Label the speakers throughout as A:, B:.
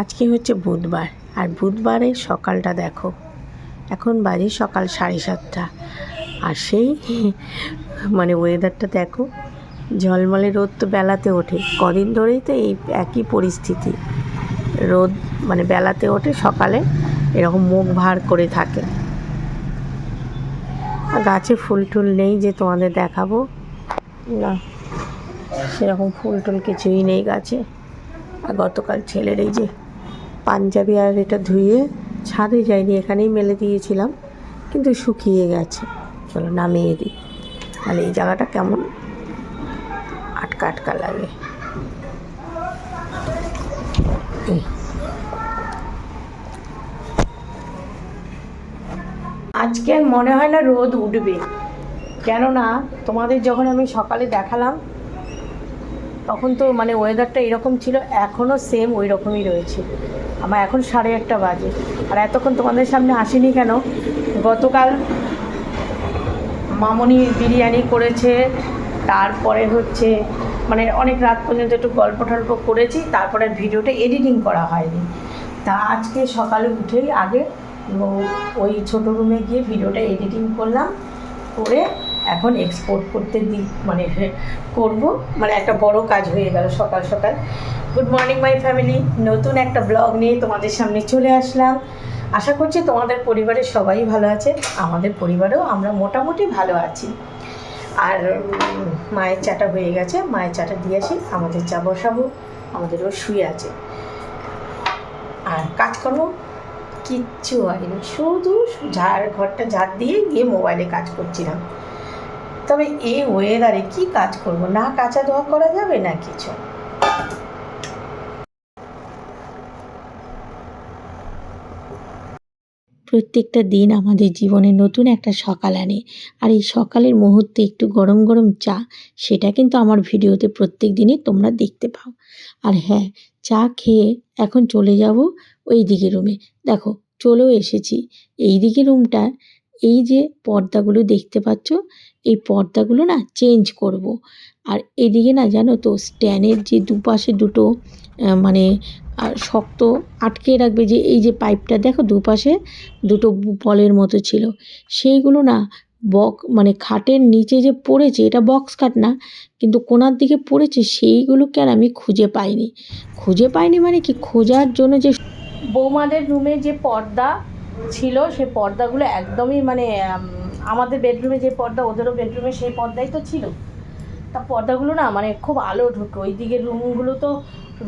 A: আজকে হচ্ছে বুধবার, আর বুধবারের সকালটা দেখো। এখন বাজে সকাল সাড়ে সাতটা। আর সেই মানে ওয়েদারটা দেখো, ঝলমলে রোদ তো বেলাতে ওঠে। কদিন ধরেই তো এই একই পরিস্থিতি। রোদ মানে বেলাতে ওঠে, সকালে এরকম মুখ ভার করে থাকে। গাছে ফুল টুল নেই যে তোমাদের দেখাবো। না। সেরকম ফুল টুল কিছুই নেই গাছে। আর গতকাল ছেলের এই যে পাঞ্জাবি আর এটা ধুয়ে ছাদে যায়নি এখানেই মেলে দিয়েছিলাম, কিন্তু শুকিয়ে গেছে। চলো নামিয়ে দিই। তাহলে এই জায়গাটা কেমন? আটকা আটকা লাগে। আজকে মনে হয় না রোদ উঠবে। কেননা তোমাদের যখন আমি সকালে দেখালাম তখন তো মানে ওয়েদারটা এরকম ছিল এখনও সেম ওই রকমই রয়েছে। আমার এখন সাড়ে একটা বাজে। আর এতক্ষণ তোমাদের সামনে আসিনি কেন? গতকাল মামনি বিরিয়ানি করেছে, তারপরে হচ্ছে মানে অনেক রাত পর্যন্ত একটু গল্প টল্প করেছি, তারপরে ভিডিওটা এডিটিং করা হয়নি। তা আজকে সকালে উঠেই আগে ওই ছোটো রুমে গিয়ে ভিডিওটা এডিটিং করলাম, করে এখন এক্সপোর্ট করতে দি মানে করব। মানে একটা বড় কাজ হয়ে গেল সকাল সকাল। গুড মর্নিং মাই ফ্যামিলি নতুন একটা ব্লগ নিয়ে তোমাদের সামনে চলে আসলাম। আশা করছি তোমাদের পরিবারের সবাই ভালো আছে। আমাদের পরিবারেও আমরা মোটামুটি ভালো আছি। আর মায়ের চাটা হয়ে গেছে। মায়ের চাটা দিয়ে আসি। আমাদের চা বসাবো আমাদেরও শুয়ে আছে। আর কাজকর্ম কিচ্ছু হয়নি। শুধু ঝাড়, ঘরটা ঝাড় দিয়ে গিয়ে মোবাইলে কাজ করছিলাম। তবে এই ওয়েদারে কি কাজ করব? না কাঁচা ধোয়া করা যাবে না কিছু? প্রত্যেকটা দিন আমাদের জীবনে নতুন একটা সকাল আনে। আর এই সকালের মুহূর্তে একটু গরম গরম চা, সেটা কিন্তু আমার ভিডিওতে প্রত্যেক দিনই তোমরা দেখতে পাও। আর হ্যাঁ চা খেয়ে এখন চলে যাব ওই দিকে রুমে। দেখো, চলেও এসেছি। এই দিকে রুমটা এই যে পর্দাগুলো দেখতে পাচ্ছ এই পর্দাগুলো না চেঞ্জ করব। আর এদিকে না জানো তো স্ট্যান্ডের যে দুপাশে দুটো মানে শক্ত আটকে রাখবে যে এই যে পাইপটা দেখো দুপাশে দুটো বলের মতো ছিল। সেইগুলো না বক মানে খাটের নিচে যে পড়েছে, এটা বক্স খাট না, কিন্তু কোনার দিকে পড়েছে, সেইগুলোকে আর আমি খুঁজে পাইনি। খুঁজে পাইনি মানে কি? খোঁজার জন্য যে বৌমাদের রুমে যে পর্দা ছিল, সে পর্দাগুলো একদমই মানে আমাদের বেডরুমে যে পর্দা, ওদেরও বেডরুমে সেই পর্দাই তো ছিল। তা পর্দাগুলো না মানে খুব আলো ঢুকে। ওই দিকের রুমগুলো তো,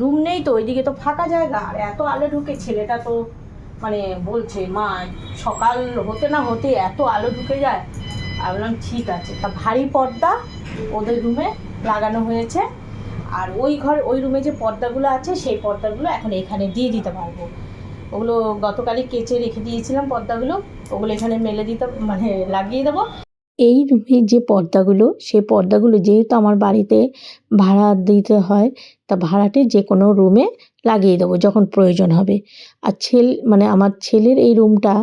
A: রুম নেই তো, ওইদিকে তো ফাঁকা জায়গা। আর এত আলো ঢুকে, ছেলেটা তো মানে বলছে, মা, সকাল হতে না হতে এত আলো ঢুকে যায়। আমি বললাম, ঠিক আছে। তা ভারী পর্দা ওদের রুমে লাগানো হয়েছে। আর ওই ঘর, ওই রুমে যে পর্দাগুলো আছে, সেই পর্দাগুলো এখন এখানে দিয়ে দিতে পারব। ওগুলো গতকালই কেচে রেখে দিয়েছিলাম পর্দাগুলো। ওগুলো এখানে মেলে দিতে মানে লাগিয়ে দেবো। এই রুমের যে পর্দাগুলো, সেই পর্দাগুলো যেহেতু আমার বাড়িতে ভাড়া দিতে হয়, তা ভাড়াটে যে কোনো রুমে লাগিয়ে দেবো যখন প্রয়োজন হবে। আর ছেলে মানে আমার ছেলের এই রুমটা,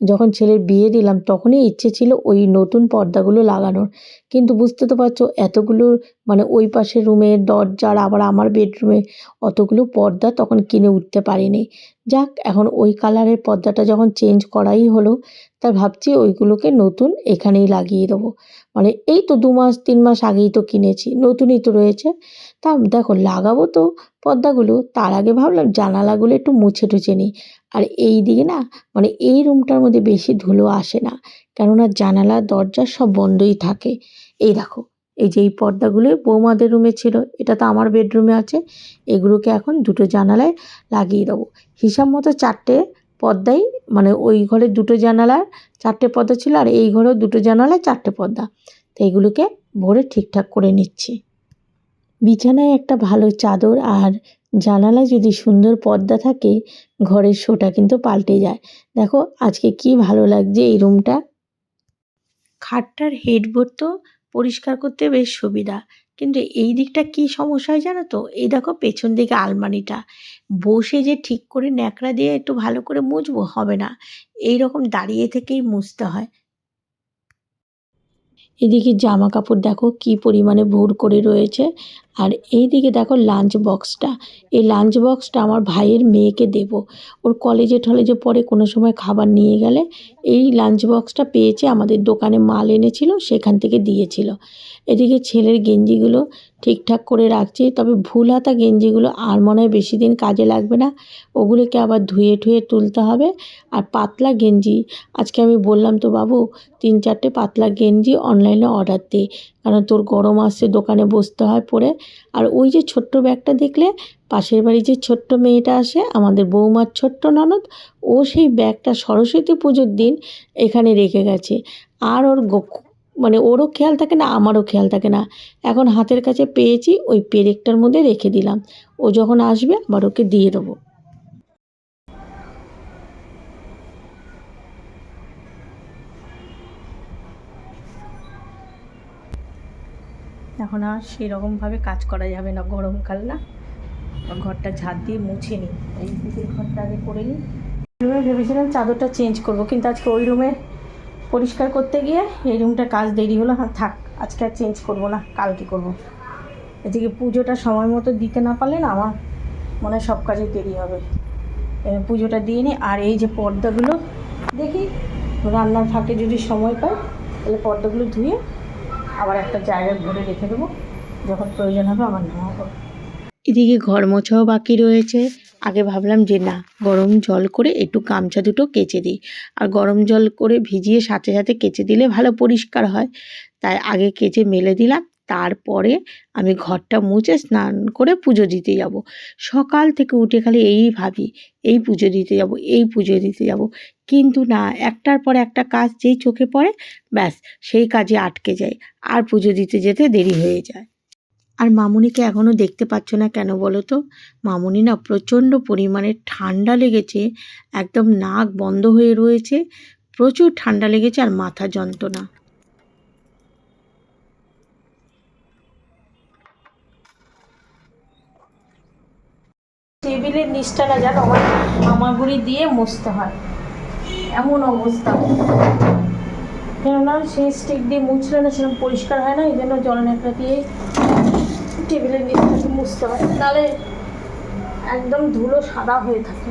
A: যখন ছেলের বিয়ে দিলাম, তখনই ইচ্ছে ছিল ওই নতুন পর্দাগুলো লাগানোর। কিন্তু বুঝতে তো পারছ, এতগুলো মানে ওই পাশের রুমের দরজার, আবার আমার বেডরুমে অতগুলো পর্দা তখন কিনে উঠতে পারিনি। যাক, এখন ওই কালারের পর্দাটা যখন চেঞ্জ করাই হলো তাই ভাবছি ওইগুলোকে নতুন এখানেই লাগিয়ে দেবো। মানে এই তো দু মাস, তিন মাস আগেই তো কিনেছি, নতুনই তো রয়েছে। তা দেখো, লাগাবো তো পর্দাগুলো, তার আগে ভাবলাম জানালাগুলো একটু মুছে টুছে নিই। আর এই দিকে না মানে এই রুমটার মধ্যে বেশি ধুলো আসে না, কেননা জানালা, দরজা সব বন্ধই থাকে। এই দেখো, এই যে এই পর্দাগুলো বৌমাদের রুমে ছিল, এটা তো আমার বেডরুমে আছে, এগুলোকে এখন দুটো জানালায় লাগিয়ে দেবো। হিসাব মতো চারটে পর্দাই মানে ওই ঘরে দুটো জানালার চারটে পর্দা ছিল আর এই ঘরেও দুটো জানালায় চারটে পর্দা তো এইগুলোকে ভরে ঠিকঠাক করে নিচ্ছি। বিছানায় একটা ভালো চাদর আর জানালায় যদি সুন্দর পর্দা থাকে, ঘরের শোটা কিন্তু পাল্টে যায়। দেখো আজকে কি ভালো লাগছে এই রুমটা। খাটটার হেডবোর্ড তো পরিষ্কার করতে বেশ সুবিধা। কিন্তু এই দিকটা কি সমস্যা হয় জানো তো? এই দেখো পেছন দিকে আলমারিটা। বসে যে ঠিক করে ন্যাকড়া দিয়ে একটু ভালো করে মুছবো, হবে না। এই রকম দাঁড়িয়ে থেকেই মুছতে হয়। এদিকে জামা কাপড় দেখো কি পরিমাণে ভোর করে রয়েছে। আর এইদিকে দেখো লাঞ্চ বক্সটা এই লাঞ্চ বক্সটা আমার ভাইয়ের মেয়েকে দেব। ওর কলেজে টলেজে পরে কোনো সময় খাবার নিয়ে গেলে এই লাঞ্চ বক্সটা পেয়েছে আমাদের দোকানে মাল এনেছিল, সেখান থেকে দিয়েছিল। এদিকে ছেলের গেঞ্জিগুলো ঠিকঠাক করে রাখছি, তবে ভুল হাতা গেঞ্জিগুলো আর মনে হয় বেশি দিন কাজে লাগবে না। ওগুলোকে আবার ধুয়ে ঠুয়ে তুলতে হবে। আর পাতলা গেঞ্জি, আজকে আমি বললাম তো বাবু, তিন চারটে পাতলা গেঞ্জি অনলাইনে অর্ডার দে। কারণ তোর গরম আসছে, দোকানে বসতে হয় পরে। আর ওই যে ছোট্ট ব্যাগটা দেখলে, পাশের বাড়ি যে ছোট্ট মেয়েটা আসে, আমাদের বৌমার ছোট্ট ননদ, ও সেই ব্যাগটা সরস্বতী পুজোর দিন এখানে রেখে গেছে। আর ওর মানে ওরও খেয়াল থাকে না, আমারও খেয়াল থাকে না। এখন হাতের কাছে পেয়েছি, ওই পেরেকটার মধ্যে রেখে দিলাম। ও যখন আসবে, আবার ওকে দিয়ে দেবো। এখন আর সেরকমভাবে কাজ করা যাবে না গরমকাল, না? ঘরটা ঝাড় দিয়ে মুছে নিই এই দিকের ঘরটা আগে করে নিই রুমে ভেবেছিলাম চাদরটা চেঞ্জ করব, কিন্তু আজকে ওই রুমে পরিষ্কার করতে গিয়ে এই রুমটা কাজ দেরি হলো। হ্যাঁ থাক, আজকে আর চেঞ্জ করব না, কালকে করব। এদিকে পুজোটা সময় মতো দিতে না পারলে না আমার মনে হয় সব কাজে দেরি হবে। পুজোটা দিয়ে নিই আর এই যে পর্দাগুলো, দেখি, রান্নার ফাঁকে যদি সময় পাই, তাহলে পর্দাগুলো ধুয়ে আবার একটা জায়গায় ভরে রেখে দেবো। যখন প্রয়োজন হবে আবার নামাবো এদিকে ঘর মোছাও বাকি রয়েছে। আগে ভাবলাম যে না, গরম জল করে একটু গামছা দুটো কেচে দিই। আর গরম জল করে ভিজিয়ে সাথে সাথে কেচে দিলে ভালো পরিষ্কার হয়। তাই আগে কেচে মেলে দিলাম। তারপরে আমি ঘরটা মুছে স্নান করে পুজো দিতে যাব। সকাল থেকে উঠে খালি এই ভাবি, এই পুজো দিতে যাব, এই পুজো দিতে যাব। কিন্তু না, একটার পর একটা কাজ যেই চোখে পড়ে, ব্যাস, সেই কাজে আটকে যায়। আর পুজো দিতে যেতে দেরি হয়ে যায়। আর মামুনিকে এখনও দেখতে পাচ্ছ না কেন বলো তো? মামুনি না প্রচণ্ড পরিমাণে ঠান্ডা লেগেছে, একদম নাক বন্ধ হয়ে রয়েছে, প্রচুর ঠান্ডা লেগেছে আর মাথা যন্ত্রণা। টেবিলের নিচটা না জানো আমার হামাগুড়ি দিয়ে মুছতে হয়। এমন অবস্থা। কেননা সেই স্টিক দিয়ে মুছলে না সেরকম পরিষ্কার হয় না, এই জন্য জল ন্যাকড়া দিয়ে টেবিলের নিচটাকে মুছতে হয়। তাহলে একদম ধুলো সাদা হয়ে থাকে।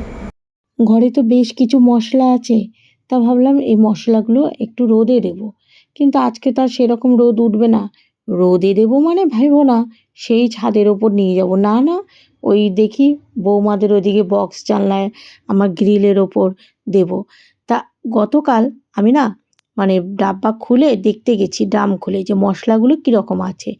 A: ঘরে তো বেশ কিছু মশলা আছে, তা ভাবলাম এই মশলাগুলো একটু রোদে দেব। কিন্তু আজকে তো আর সেরকম রোদ উঠবে না। রোদে দেবো মানে ভাববো না, সেই ছাদের ওপর নিয়ে যাব। না না, ওই দেখি বৌমাদের ওদিকে বক্স জানলায় আমার গ্রিলের ওপর দেব। তা গতকাল আমি না মানে ডাব্বা খুলে দেখতে গেছি, ড্রাম খুলে, যে মশলাগুলো কীরকম আছে।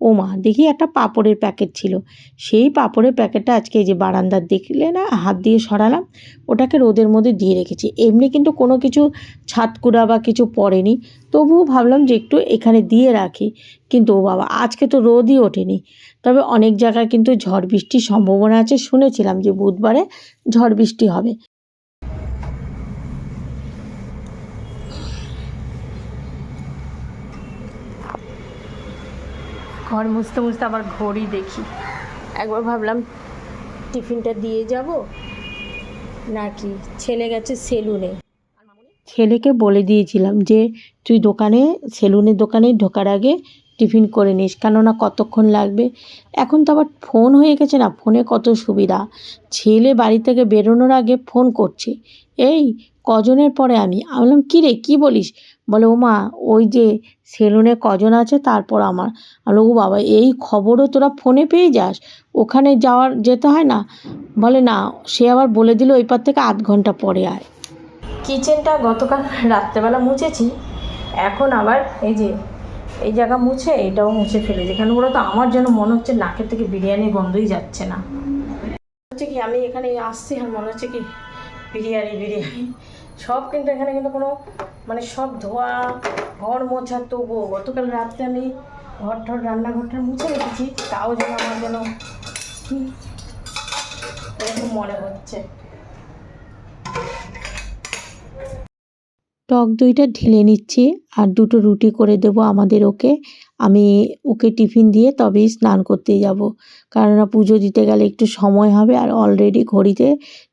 A: ও মা, দেখি একটা পাঁপড়ের প্যাকেট ছিল। সেই পাঁপড়ের প্যাকেটটা আজকে যে বারান্দার দেখলে না হাত দিয়ে সরালাম, ওটাকে রোদের মধ্যে দিয়ে রেখেছি। এমনি কিন্তু কোনো কিছু ছাতকুড়া বা কিছু পড়েনি। তবুও ভাবলাম যে একটু এখানে দিয়ে রাখি। কিন্তু ও বাবা, আজকে তো রোদই ওঠেনি। তবে অনেক জায়গায় কিন্তু ঝড় বৃষ্টির সম্ভাবনা আছে, শুনেছিলাম যে বুধবারে ঝড় বৃষ্টি হবে। ঘর মুছতে মুছতে আবার ঘড়ি দেখি। একবার ভাবলাম টিফিনটা দিয়ে যাব, নাকি ছেলে গেছে সেলুনে। ছেলেকে বলে দিয়েছিলাম যে, তুই দোকানে, সেলুনের দোকানে ঢোকার আগে টিফিন করে নিস, কেননা কতক্ষণ লাগবে? এখন তো আবার ফোন হয়ে গেছে না, ফোনে কত সুবিধা। ছেলে বাড়ি থেকে বেরোনোর আগে ফোন করছে, এই, কজনের পরে আমি? আমি বললাম কী রে কী বলিস? বলে ও মা ওই যে সেলুনে কজন আছে তারপর আমার। আমি ও বাবা, এই খবরও তোরা ফোনে পেয়ে যাস? ওখানে যাওয়ার যেতে হয় না? বলে, না। সে আবার বলে দিল, ওই পার থেকে আধ ঘণ্টা পরে আয়। কিচেনটা গতকাল রাত্রেবেলা মুছেছি। এখন আবার এই যে, এই জায়গা মুছে এটাও মুছে ফেলেছি। কেন বলো তো আমার যেন মনে হচ্ছে নাকের থেকে বিরিয়ানি গন্ধই যাচ্ছে না। হচ্ছে কি আমি এখানে আসছি আর মনে হচ্ছে কি বিরিয়ানি বিরিয়ানি। সব কিন্তু এখানে কিন্তু কোনো মানে সব ধোয়া, ঘর মোছা, তবুও গতকাল রাত্রে আমি ঘর ঠর রান্নাঘরটা মুছে রেখেছি, তাও যেন আমার যেন এরকম মনে হচ্ছে। টক দইটা ঢেলে নিচ্ছি আর দুটো রুটি করে দেবো আমাদের ওকে। আমি ওকে টিফিন দিয়ে তবেই স্নান করতে যাব। কেননা পুজো দিতে গেলে একটু সময় হবে আর অলরেডি ঘড়িতে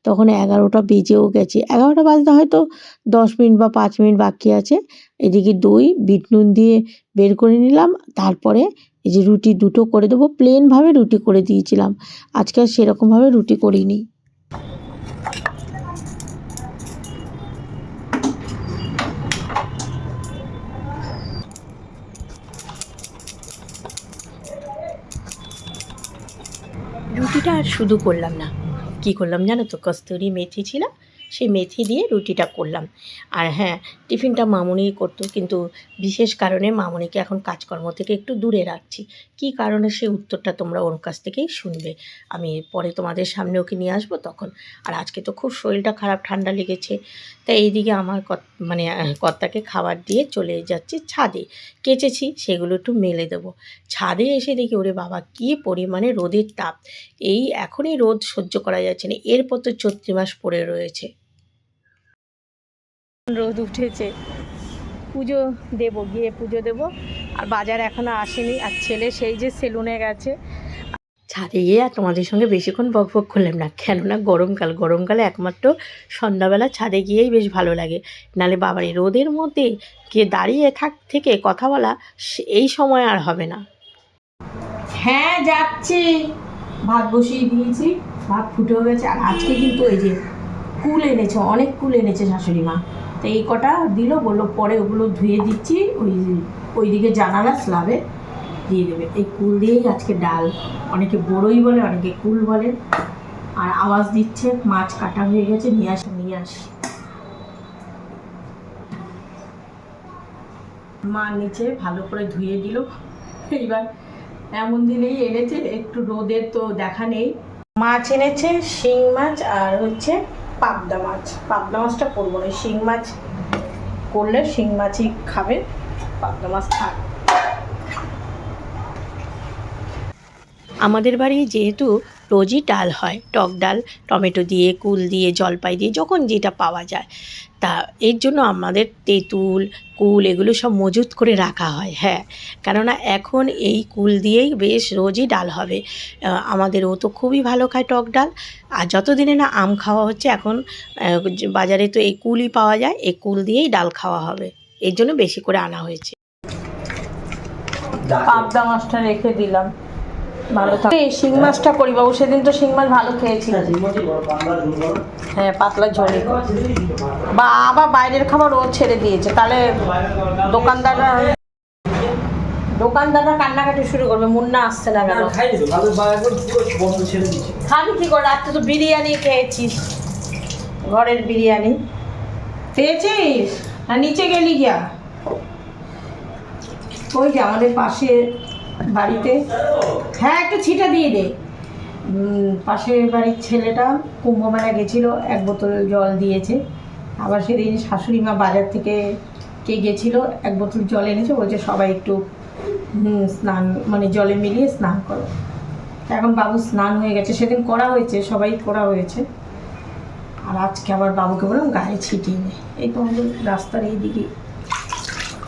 A: তখন এগারোটা বেজেও গেছে। এগারোটা বাজতে হয়তো দশ মিনিট বা পাঁচ মিনিট বাকি আছে।
B: এদিকে দই, বিট নুন দিয়ে বের করে নিলাম। তারপরে এই যে রুটি দুটো করে দেবো। প্লেনভাবে রুটি করে দিয়েছিলাম। আজকে আর সেরকমভাবে রুটি করিনি। রুটিটা আর শুধু করলাম না। কি করলাম জানো তো? কস্তুরি মেথি ছিল, সেই মেথি দিয়ে রুটিটা করলাম। আর হ্যাঁ টিফিনটা মামুনিই করতো, কিন্তু বিশেষ কারণে মামুনিকে এখন কাজকর্ম থেকে একটু দূরে রাখছি। কি কারণে সেই উত্তরটা তোমরা ওর কাছ থেকেই শুনবে। আমি পরে তোমাদের সামনে ওকে নিয়ে আসব তখন। আর আজকে তো খুব শরীরটা খারাপ, ঠান্ডা লেগেছে। তাই এইদিকে আমার মানে কর্তাকে খাবার দিয়ে চলে যাচ্ছি ছাদে। কেচেছি, সেগুলো একটু মেলে দেবো। ছাদে এসে দেখি, ওরে বাবা, কী পরিমাণে রোদের তাপ। এই এখনই রোদ সহ্য করা যাচ্ছে না। এরপর তো চৈত্রি মাস পড়ে রয়েছে। রোদ উঠেছে। পুজো দেব গিয়ে পুজো দেব। আর বাজার এখনও আসেনি আর ছেলে সেই যে সেলুনে গেছে। ছাদে গিয়ে আর তোমাদের সঙ্গে বেশিক্ষণ বক বক করলাম না কেননা গরমকাল গরমকালে একমাত্র সন্ধ্যাবেলা ছাদে গিয়েই বেশ ভালো লাগে। নালে বাবার এই রোদের মধ্যে গিয়ে দাঁড়িয়ে থাক থেকে কথা বলা এই সময় আর হবে না। হ্যাঁ যাচ্ছি। ভাত বসিয়ে দিয়েছি ভাত ফুটে গেছে। আর আজকে কিন্তু এই যে কুল এনেছে অনেক কুল এনেছে শাশুড়ি মা। তো এই কটা দিল, বলল পরে ওগুলো ধুয়ে দিচ্ছি, ওই ওইদিকে জানালা স্লাবে দিয়ে দেবে। এই কুল দিয়েই আজকে ডাল। অনেকে বড়ই বলে, অনেকে কুল বলে। আর আওয়াজ দিচ্ছে, মাছ কাটা হয়ে গেছে, নিয়ে আসি নিয়ে আসি। মা নিচে ভালো করে ধুয়ে দিল। এইবার এমন দিনেই এনেছে, একটু রোদের তো দেখা নেই। মাছ এনেছে, শিং মাছ আর হচ্ছে পাবদা মাছ। পাবদা মাছটা করব না শিং মাছ করলে শিং মাছই খাবে, পাবদা মাছ খাবে আমাদের বাড়ি যেহেতু রোজই ডাল হয়, টক ডাল, টমেটো দিয়ে, কুল দিয়ে, জলপাই দিয়ে, যখন যেটা পাওয়া যায়। তা এর জন্য আমাদের তেঁতুল, কুল এগুলো সব মজুত করে রাখা হয় হ্যাঁ। কেননা এখন এই কুল দিয়েই বেশ রোজই ডাল হবে। আমাদের ও তো খুবই ভালো খায় টক ডাল। আর যতদিনে না আম খাওয়া হচ্ছে এখন বাজারে তো এই কুলই পাওয়া যায়, এই কুল দিয়েই ডাল খাওয়া হবে। এর জন্য বেশি করে আনা হয়েছে। পাবদা মাছটা রেখে দিলাম। ভালো থাকে। শিং মাছটা করি বাবু সেদিন তো শিং মাছ ভালো খেয়েছি। হ্যাঁ পাতলা ঝোলে। বা আবার বাইরের খাবার ও ছেড়ে দিয়েছে। তাহলে দোকানদাররা দোকানদাররা কান্নাকাটি শুরু করবে মুন্না আসছে না কেন? খাবি কি করে? রাত্রে তো বিরিয়ানি খেয়েছিস। ঘরের বিরিয়ানি। পেয়েছিস না নিচে গেলি গিয়া? ওই যে আমাদের পাশে বাড়িতে। হ্যাঁ একটু ছিটা দিয়ে দে। পাশের বাড়ির ছেলেটা কুম্ভ মেলা গেছিল, এক বোতল জল দিয়েছে। আবার সেদিন শাশুড়ি মা বাজার থেকে কে গেছিল, এক বোতল জল এনেছে, বলছে সবাই একটু স্নান মানে জলে মিলিয়ে স্নান করো। এখন বাবু স্নান হয়ে গেছে, সেদিন করা হয়েছে, সবাই করা হয়েছে। আর আজকে আবার বাবুকে বললাম গায়ে ছিটিয়ে নেই এই তো আমাদের রাস্তার এই দিকে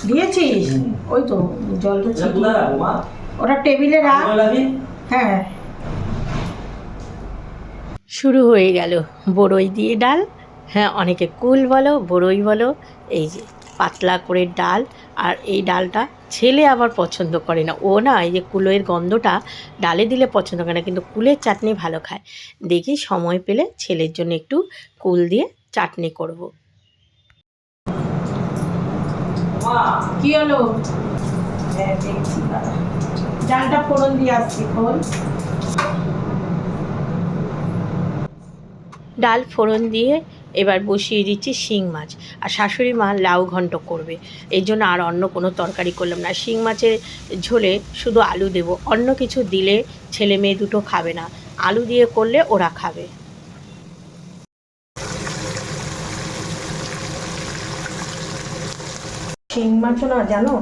B: দিয়েছিস? ওই তো জলটা ছিটিয়ে ওটা টেবিলে রাখ। হ্যাঁ। শুরু হয়ে গেল বড়ই দিয়ে ডাল। হ্যাঁ অনেকে কুল বলো বড়ই বলো এই যে পাতলা করে ডাল। আর এই ডালটা ছেলে আবার পছন্দ করে না। ও না এই যে কুলোয়ের গন্ধটা ডালে দিলে পছন্দ করে না কিন্তু কুলের চাটনি ভালো খায়। দেখি সময় পেলে ছেলের জন্য একটু কুল দিয়ে চাটনি করব। কি হলো? হ্যাঁ ডালটা ফোড়ন দিয়ে আসছি খোল ডাল ফোড়ন দিয়ে এবার বসিয়ে দিচ্ছি শিং মাছ। আর শাশুড়ি মা লাউ ঘন্ট করবে। এই জন্য আর অন্য কোনো তরকারি করলাম না। শিং মাছের ঝোলে শুধু আলু দেব। অন্য কিছু দিলে ছেলে মেয়ে দুটো খাবে না। আলু দিয়ে করলে ওরা খাবে। শিং মাছও না, জানো?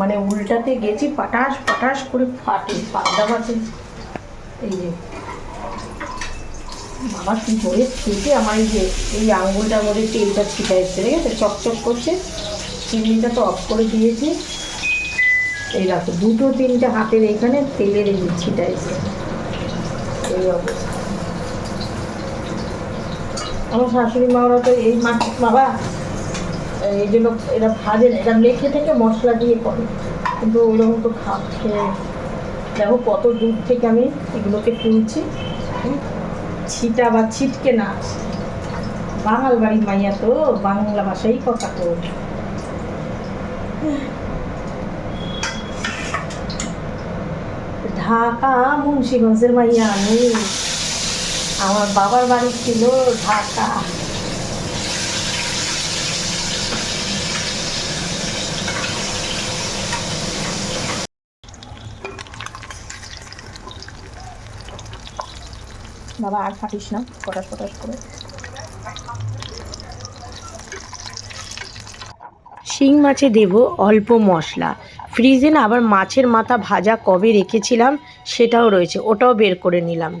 B: মানে উল্টাতে গেছি পাটাস পাটাস করে ফাটে পাবদা মাছের এই যে, বাবা, কি করে খেতে? আমার এই যে, এই আঙুলটার মধ্যে তেলটা ছিটা এসছে দেখেছ চকচক করছে। চিমনিটা তো অফ করে দিয়েছি। এই রাখো দুটো তিনটে হাতের এখানে তেলের এই ছিটা এসছে এই অবস্থা। আমার শাশুড়ি মা ওরা তো এই মাছ বাবা। এই জন্য এরা ভাজে না এরা মেখে থেকে মশলা দিয়ে করে। কিন্তু ওরকম তো খা খেয়ে দেখো কত দূর থেকে আমি এগুলোকে তুলছি। ছিটা বা ছিটকে না বাঙাল বাড়ির মাইয়া তো, বাংলা ভাষাই কথা তো ঢাকা, মুন্সিগঞ্জের মাইয়া আমি। আমার বাবার বাড়ি ছিল ঢাকা। বাবা, আর ফাটিস না। পটাশ পটাশ করে। শিং মাছে দেব অল্প মশলা। ফ্রিজে না আবার মাছের মাথা ভাজা কবে রেখেছিলাম, সেটাও রয়েছে। ওটাও বের করে নিলাম।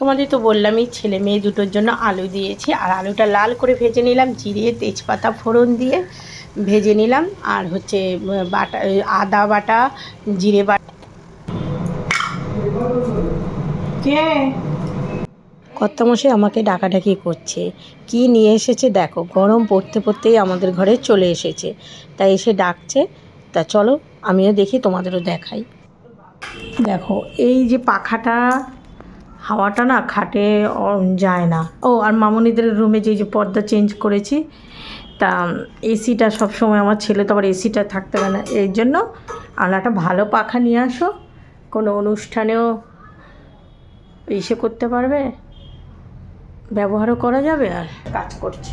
B: তোমাদের তো বললামই ছেলে মেয়ে দুটোর জন্য আলু দিয়েছি। আর আলুটা লাল করে ভেজে নিলাম, জিরে, তেজপাতা, ফোড়ন দিয়ে ভেজে নিলাম। আর হচ্ছে বাটা আদা বাটা, জিরে বাটা। কে? কর্তামশাই আমাকে ডাকাডাকি করছে। কি নিয়ে এসেছে দেখো, গরম পড়তে পড়তেই আমাদের ঘরে চলে এসেছে। তাই এসে ডাকছে। তা চলো, আমিও দেখি তোমাদেরও দেখাই। দেখো, এই যে পাখাটা হাওয়াটা না খাটে যায় না। ও আর মামনিদের রুমে যে যে পর্দা চেঞ্জ করেছি তা এসিটা সবসময় আমার ছেলে তো আবার এসিটা থাকতে পারে না। এই জন্য আমরা একটা ভালো পাখা নিয়ে আসো। কোনো অনুষ্ঠানেও ইসে করতে পারবে। ব্যবহারও করা যাবে আর কাজ করছে।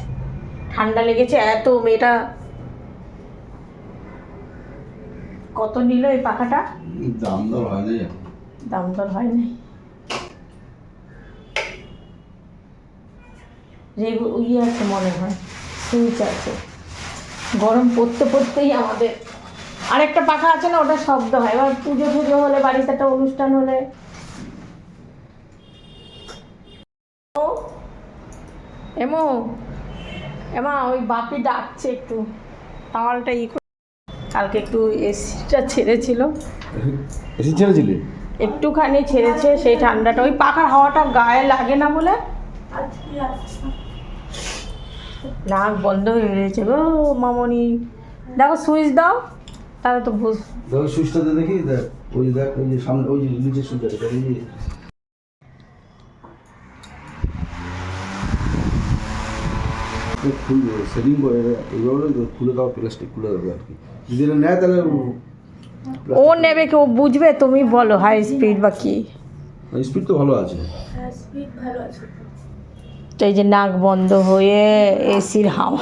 B: ঠান্ডা লেগেছে এত মেয়েটা কত নিল এই পাখাটা?
C: দাম দর হয় না
B: দাম দর হয় রেগু ইয়ে আছে মনে হয় সুইচ আছে। গরম পড়তে পড়তেই আমাদের আরেকটা পাখা আছে না ওটা শব্দ হয়। এবার পুজো পুজো হলে বাড়িতে একটা অনুষ্ঠান হলে। ও, এমো এমা ওই বাপি ডাকছে একটু। টাওয়ালটা ই করে- কালকে একটু এসিটা ছেড়েছিল।
C: এসে ছেড়েছিলে?
B: একটুখানি ছেড়েছে সেই ঠান্ডাটা। ওই পাখার হাওয়াটা গায়ে লাগে না বলে নাক বন্ধ হয়ে গেছে। গো মামনি দেখো সুইচ দাও তাহলে তো বুঝ
C: দেখো সুইচটাতে দেখি দেখ ওই দেখ ওই যে সামনে ওই যে নিচে সুইচ আছে দেখ, এই খুলবে সেটিং করে এইভাবে খুলে দাও প্লাস্টিক খুলে দেবে আর কি। যদি নেয় তাহলে
B: ও নেবে কি ও বুঝবে তুমি বলো হাই স্পিড বা কি।
C: স্পিড তো ভালো আছে। ভালো আছে।
B: তো এই যে নাক বন্ধ হয়ে এসির হাওয়া।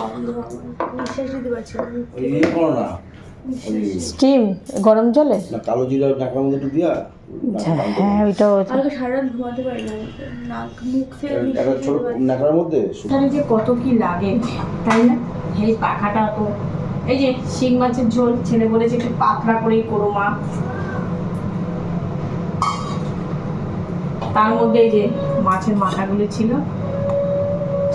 B: স্টিম গরম জলে?
C: না কালো জিরা নাকার মধ্যে একটু দিয়া
B: হ্যাঁ ওইটাও
D: সারা ঘুমাতে পারি না নাক মুখ
C: ছোট নাকার মধ্যে
B: এখানে যে কত কি লাগে তাই না? এই পাখাটা তো এই যে শিং মাছের ঝোল ছেলে বলেছে একটু পাতলা করেই করো মা। তার মধ্যে এই যে মাছের মাথাগুলো ছিল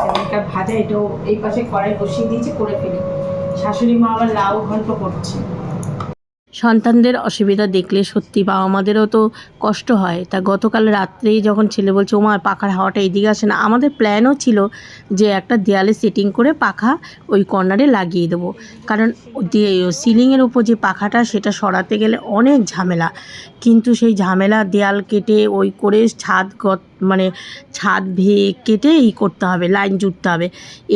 B: সেগুলোটা ভাজা, এটাও এই পাশে কড়াই বসিয়ে দিয়েছি, করে ফেলি। শাশুড়ি মা আবার লাউ ঘন্ট করছে। সন্তানদের অসুবিধা দেখলে সত্যি বাবা মাদেরও তো কষ্ট হয়। তা গতকাল রাত্রেই যখন ছেলে বলছে, ওমা, পাখার হাওয়াটা এদিকে আসে না। আমাদের প্ল্যানও ছিল যে একটা দেয়ালে সেটিং করে পাখা ওই কর্নারে লাগিয়ে দেবো। কারণ সিলিংয়ের উপর যে পাখাটা, সেটা সরাতে গেলে অনেক ঝামেলা। কিন্তু সেই ঝামেলা দেয়াল কেটে ওই করে ছাদ গত মানে ছাদ ভে কেটে ই করতে হবে, লাইন জুড়তে হবে।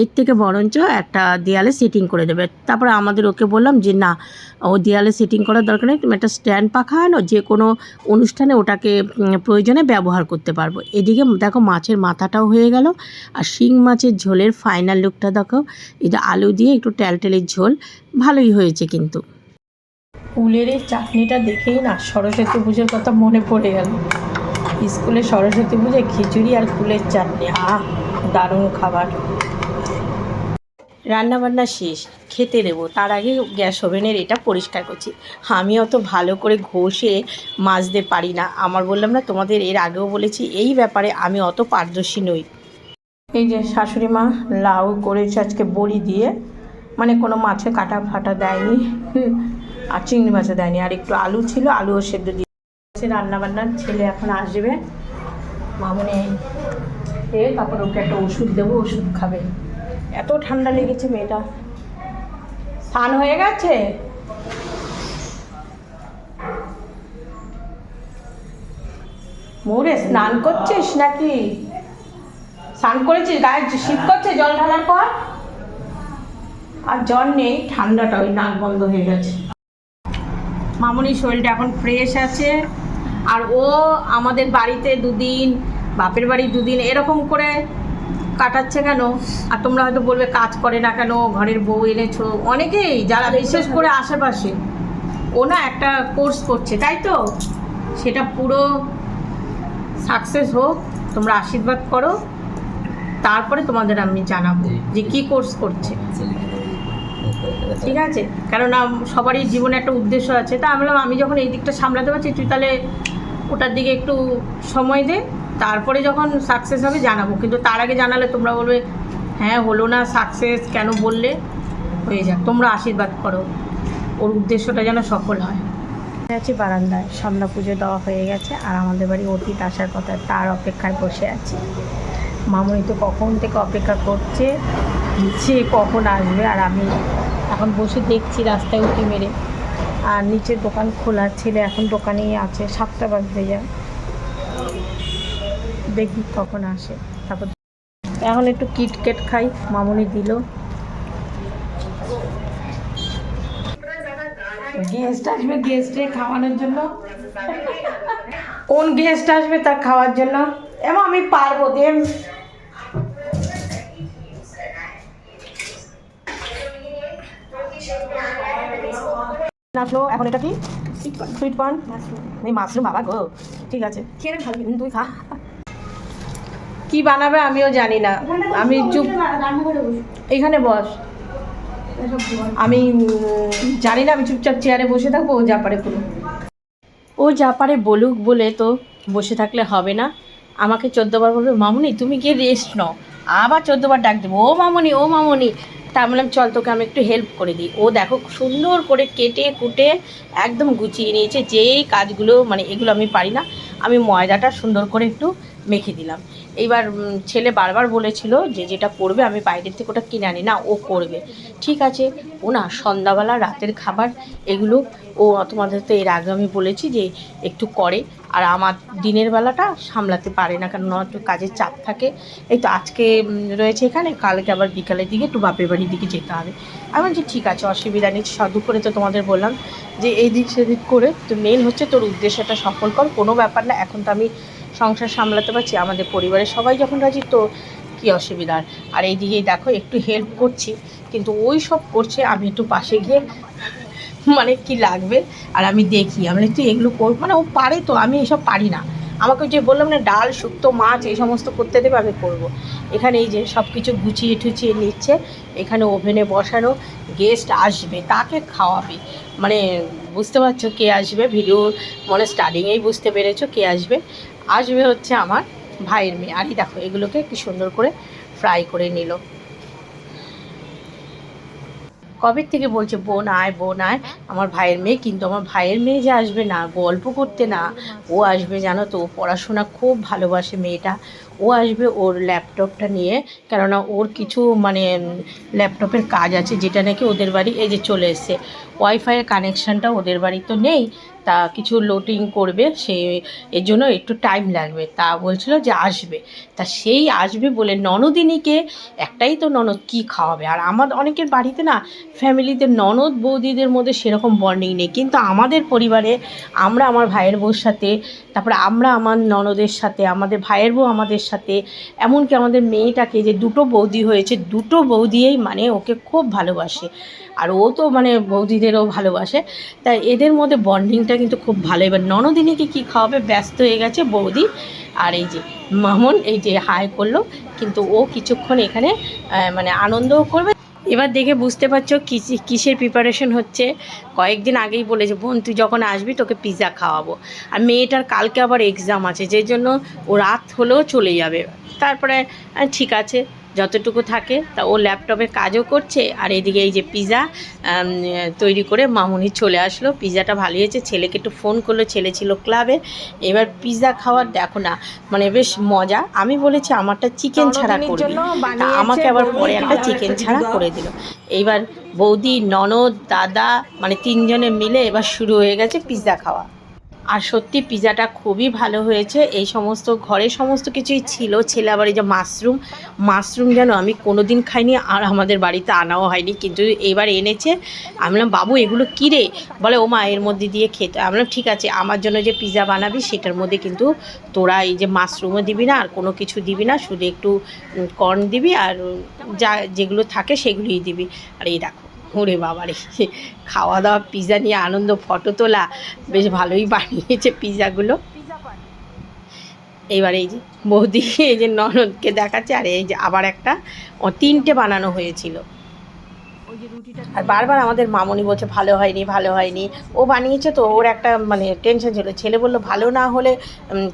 B: এর থেকে বরঞ্চ একটা দেয়ালে সেটিং করে দেবে। তারপরে আমাদের ওকে বললাম যে, না, ও দেয়ালে সেটিং করার দরকার নেই, তুমি একটা স্ট্যান্ড পাখা আনো যে কোনো অনুষ্ঠানে ওটাকে প্রয়োজনে ব্যবহার করতে পারব। এদিকে দেখো মাছের মাথাটাও হয়ে গেল, আর শিং মাছের ঝোলের ফাইনাল লুকটা দেখো এটা আলু দিয়ে একটু ট্যালটেলের ঝোল, ভালোই হয়েছে কিন্তু। কুলের এই চাটনিটা দেখেই না সরস্বতী পুজোর কথা মনে পড়ে গেল। স্কুলে সরস্বতী পুজোয় খিচুড়ি আর ফুলের চাটনি। আহ, দারুণ খাবার। রান্না বান্না শেষ, খেতে দেবো। তার আগে গ্যাস ওভেনের এটা পরিষ্কার করছি। আমি অত ভালো করে ঘষে মাজতে পারি না। আমার বললাম না, তোমাদের এর আগেও বলেছি, এই ব্যাপারে আমি অত পারদর্শী নই। এই যে শাশুড়ি মা লাউ করেছে আজকে বড়ি দিয়ে মানে কোনো মাছে কাটা ফাটা দেয়নি। আর চিংড়ি মাছে দেয়নি। আর একটু আলু ছিল, আলুও সেদ্ধ দিয়ে রান্না বান্নার ছেলে এখন আসবে। মামনি এ, তারপর ওকে একটা ওষুধ দেবো, ওষুধ খাবে। এত ঠান্ডা লেগেছে মেয়েটা। স্নান হয়ে গেছে? মোরে, স্নান করছিস নাকি? স্নান করেছিস? গায়ে শীত করছে? জল ঢালার পর? আর জল নেই, ঠান্ডাটা ওই নাক বন্ধ হয়ে গেছে। মামনির শরীরটা এখন ফ্রেশ আছে। আর ও আমাদের বাড়িতে দুদিন বাপের বাড়ি দুদিন এরকম করে কাটাচ্ছে কেন? আর তোমরা হয়তো বলবে কাজ করে না কেন? ঘরের বউ এনেছো। অনেকেই যারা বিশেষ করে আশেপাশে ও না একটা কোর্স করছে তাই তো? সেটা পুরো সাকসেস হোক তোমরা আশীর্বাদ করো। তারপরে তোমাদের আমি জানাব যে কি কোর্স করছে। ঠিক আছে? কেননা সবারই জীবনে একটা উদ্দেশ্য আছে। তা আমি আমি যখন এই দিকটা সামলাতে পারছি, তুই তাহলে ওটার দিকে একটু সময় দে, তারপরে যখন সাকসেস হবে জানাব। কিন্তু তার আগে জানালে তোমরা বলবে হ্যাঁ হলো না সাকসেস কেন বললে? হয়ে যাক, তোমরা আশীর্বাদ করো। ওর উদ্দেশ্যটা যেন সফল হয়। আছি বারান্দায় সন্ধ্যা পুজো দেওয়া হয়ে গেছে, আর আমাদের বাড়ি অতীত আসার কথা, তার অপেক্ষায় বসে আছি। মামনি তো কখন থেকে অপেক্ষা করছে সে কখন আসবে, আর আমি এখন বসে দেখছি রাস্তায় উঠে মেরে। আর নিচের দোকান খোলা ছেলে এখন দোকানেই আছে, সাতটা বাজতে যায়। দেখি কখন আসে। তারপর এখন একটু কিটকেট খাই, মামনি দিল। গেস্ট আসবে গেস্টে খাওয়ানোর জন্য। কোন গেস্ট আসবে তার খাওয়ার জন্য? এবং আমি পারব দেম আসলো এখন এটা কি? সুইট কর্ন এই মাশরুম বাবা গো। ঠিক আছে।
D: খেয়ে ভালো
B: তুই খা। কি বানাবে আমিও জানি না। আমি চুপ। এখানে বস। আমি জানি না আমি চুপচাপ চেয়ারে বসে থাকব ও যা পারে করুক। ও যা পারে বলুক বলে তো বসে থাকলে হবে না। আমাকে চোদ্দবার বলবে মামুনি তুমি গিয়ে রেস্ট নাও। আবার চোদ্দবার ডাক দেবো ও মামুনি ও মামুনি। তা বললাম, চল, তোকে আমি একটু হেল্প করে দিই। ও দেখো, সুন্দর করে কেটে কুটে একদম গুছিয়ে নিয়েছে। যেই কাজগুলো মানে এগুলো আমি পারি না, আমি ময়দাটা সুন্দর করে একটু মেখে দিলাম। এইবার ছেলে বারবার বলেছিল যে যেটা করবে আমি বাইরের থেকে ওটা কিনে আনি। না, ও করবে। ঠিক আছে, ও না, সন্ধ্যাবেলা, রাতের খাবার, এগুলো ও তোমাদের তো এর আগে আমি বলেছি যে একটু করে। আর আমার দিনের বেলাটা সামলাতে পারে না কারণ একটু কাজের চাপ থাকে। এই তো আজকে রয়েছে এখানে, কালকে আবার বিকালের দিকে একটু বাপের বাড়ির দিকে যেতে হবে। আমি বলছি, ঠিক আছে, অসুবিধা নেই। সাধু করে তো তোমাদের বললাম যে, এই দিক সেদিক করে, তো মেন হচ্ছে তোর উদ্দেশ্যটা সফল কর, কোনো ব্যাপার না। এখন তো আমি সংসার সামলাতে পারছি, আমাদের পরিবারের সবাই যখন রাজি, তো কী অসুবিধার আর এইদিকেই দেখো, একটু হেল্প করছি, কিন্তু ওই সব করছে, আমি একটু পাশে গিয়ে মানে কি লাগবে, আর আমি দেখি, আমি তুই এগুলো কর মানে ও পারে তো, আমি এসব পারি না। আমাকে যে বললাম না, ডাল, শুক্তো, মাছ, এই সমস্ত করতে দেবে, আমি করব। এখানে এই যে সব কিছু গুছিয়ে টুচিয়ে নিচ্ছে, এখানে ওভেনে বসানো গেস্ট আসবে, তাকে খাওয়াবে। মানে বুঝতে পারছ কে আসবে ভিডিও মানে স্টার্টিংয়েই বুঝতে পেরেছ কে আসবে। আসবে হচ্ছে আমার ভাইয়ের মেয়ে। আরই দেখো, এগুলোকে কি সুন্দর করে ফ্রাই করে নিল। কবে থেকে বলছে বোন আয় বোন আয় আমার ভাইয়ের মেয়ে, কিন্তু আমার ভাইয়ের মেয়ে যে আসবে না, গল্প করতে না। ও আসবে, জানো তো পড়াশোনা খুব ভালোবাসে মেয়েটা। ও আসবে ওর ল্যাপটপটা নিয়ে, কেননা ওর কিছু মানে ল্যাপটপের কাজ আছে, যেটা নাকি ওদের বাড়ি, এই যে চলে এসছে। ওয়াইফাইয়ের কানেকশানটা ওদের বাড়ি তো নেই। তা কিছু লোডিং করবে, সে এর জন্য একটু টাইম লাগবে। তা বলছিল যে আসবে। তা সেই আসবে বলে ননদিনীকে একটাই তো ননদ, কি খাওয়াবে? আর আমার অনেকের বাড়িতে না ফ্যামিলিতে ননদ বৌদিদের মধ্যে সেরকম বন্ডিং নেই। কিন্তু আমাদের পরিবারে আমরা আমার ভাইয়ের বউর সাথে, তারপরে আমরা আমার ননদের সাথে, আমাদের ভাইয়ের বউ আমাদের সাথে, এমনকি আমাদের মেয়েটাকে যে দুটো বৌদি হয়েছে, দুটো বৌদিয়েই মানে ওকে খুব ভালোবাসে। আর ও তো মানে বৌদিদেরও ভালোবাসে। তাই এদের মধ্যে বন্ডিংটা কিন্তু খুব ভালো। এবার ননদিনীকে কী খাওয়াবে? ব্যস্ত হয়ে গেছে বৌদি। আর এই যে মামুন, এই যে হাই করল, কিন্তু ও কিছুক্ষণ এখানে মানে আনন্দও করবে। এবার দেখে বুঝতে পারছ কিস- কিসের প্রিপারেশন হচ্ছে। কয়েকদিন আগেই বলেছে, বোন, তুই যখন আসবি, তোকে পিৎজা খাওয়াবো। আর মেয়েটার কালকে আবার এক্সাম আছে যে জন্য ও রাত হলেও চলে যাবে। তারপরে ঠিক আছে। যতটুকু থাকে তা ও ল্যাপটপে কাজও করছে। আর এদিকে এই যে পিৎজা তৈরি করে মামুনি চলে আসলো। পিৎজাটা ভালো হয়েছে। ছেলেকে একটু ফোন করল ছেলে ছিল ক্লাবে। এবার পিৎজা খাওয়ার দেখো না মানে বেশ মজা। আমি বলেছি আমারটা চিকেন ছাড়া করবি তা আমাকে আবার পরে একটা চিকেন ছাড়া করে দিল। এইবার বৌদি ননদ দাদা মানে তিনজনে মিলে এবার শুরু হয়ে গেছে পিৎজা খাওয়া। আর সত্যি পিৎজাটা খুবই ভালো হয়েছে। এই সমস্ত ঘরে সমস্ত কিছুই ছিল। ছেলে আবার এই যে মাশরুম মাশরুম যেন আমি কোনো দিন খাইনি আর আমাদের বাড়িতে আনাও হয়নি। কিন্তু এবার এনেছে। আমি বললাম, বাবু, এগুলো কী রে? বলে ও মা এর মধ্যে দিয়ে খেতে। আমি বললাম, ঠিক আছে, আমার জন্য যে পিৎজা বানাবি, সেটার মধ্যে কিন্তু তোরা এই যে মাশরুমও দিবি না, আর কোনো কিছু দিবি না। শুধু একটু কর্ন দিবি আর যা যেগুলো থাকে সেগুলোই দিবি। আর এই দেখো ওরে বাবারে খাওয়া দাওয়া পিজা নিয়ে আনন্দ ফটো তোলা, বেশ ভালোই বানিয়েছে পিজাগুলো এইবার এই যে বৌদি, এই যে ননদকে দেখাচ্ছে, আর এই যে আবার একটা তিনটে বানানো হয়েছিল। আর বারবার আমাদের মামনি বলছে, ভালো হয়নি ভালো হয়নি। ও বানিয়েছে তো, ওর একটা মানে টেনশন ছিল। ছেলে বলল, ভালো না হলে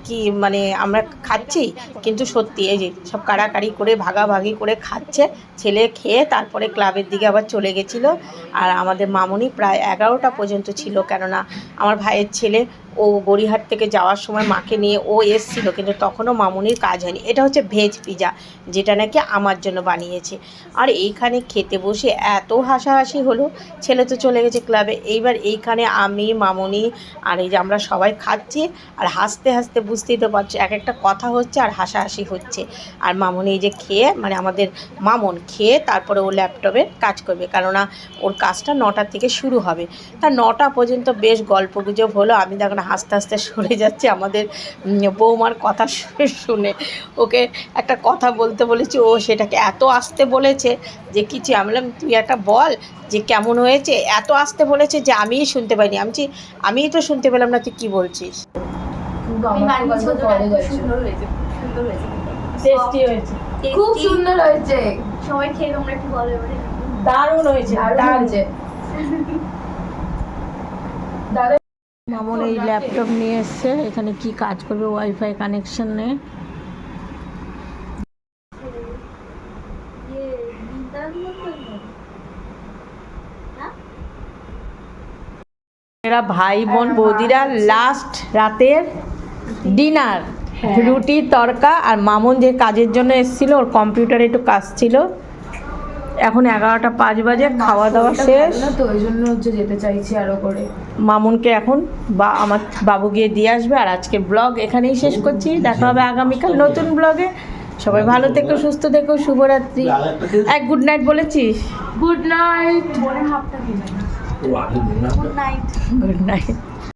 B: কি মানে আমরা খাচ্ছি? কিন্তু সত্যি, এই যে সব কাড়াকাড়ি করে, ভাগাভাগি করে খাচ্ছে। ছেলে খেয়ে তারপরে ক্লাবের দিকে আবার চলে গেছিল। আর আমাদের মামনি প্রায় এগারোটা পর্যন্ত ছিল। কেননা, আমার ভাইয়ের ছেলে ও গড়িহাট থেকে যাওয়ার সময় মাকে নিয়ে ও এসছিল, কিন্তু তখনও মামুনির কাজ হয়নি। এটা হচ্ছে ভেজ পিজা, যেটা নাকি আমার জন্য বানিয়েছে। আর এইখানে খেতে বসে এত হাসাহাসি হলো, ছেলে তো চলে গেছে ক্লাবে। এইবার এইখানে আমি, মামুনি আর এই যে আমরা সবাই খাচ্ছি আর হাসতে হাসতে বুঝতেই তো পারছি, এক একটা কথা হচ্ছে আর হাসাহাসি হচ্ছে। আর মামুনি এই যে খেয়ে মানে আমাদের মামুন খেয়ে তারপরে ও ল্যাপটপে কাজ করবে, কেননা ওর কাজটা নটার থেকে শুরু হবে। তা নটা পর্যন্ত বেশ গল্প গুজব হলো। আমি দেখো না হাসতে হাসতে সরে যাচ্ছে। আমাদের বৌমার কথা শুনে শুনে ওকে একটা কথা বলতে বলেছি ও সেটাকে এত আসতে বলেছে যে কিছু আমি বললাম তুই একটা বল যে কেমন হয়েছে? এত আসতে বলেছে যে আমিই শুনতে পাইনি। আমি আমিই তো শুনতে পেলাম না তুই কী বলছিস?
A: খুব
D: সুন্দর হয়েছে খুব সুন্দর হয়েছে।
B: টেস্টি হয়েছে।
A: খুব সুন্দর হয়েছে।
D: সবাই খেয়ে তোমরা একটু বলো এবারে।
B: দারুণ হয়েছে
A: দারুণ। হয়েছে। দাদা
B: মামন এই ল্যাপটপ নিয়ে এসছে। এখানে কি কাজ করবে ওয়াইফাই কানেকশন
D: মতো
B: এরা ভাই বোন বৌদিরা লাস্ট রাতের ডিনার রুটি তড়কা আর মামুন যে কাজের জন্য এসেছিল ওর কম্পিউটারে একটু কাজ ছিল। এখন এগারোটা পাঁচ বাজে খাওয়া দাওয়া শেষ।
A: না তো ওই জন্য হচ্ছে যেতে চাইছি আরও করে।
B: মামুনকে এখন বা আমার বাবু গিয়ে দিয়ে আসবে আর আজকে ব্লগ এখানেই শেষ করছি। দেখা হবে আগামীকাল নতুন ব্লগে। সবাই ভালো থেকো সুস্থ থেকো শুভরাত্রি। এক গুড নাইট বলেছিস?
A: Good night.
D: Good night.
B: Good night.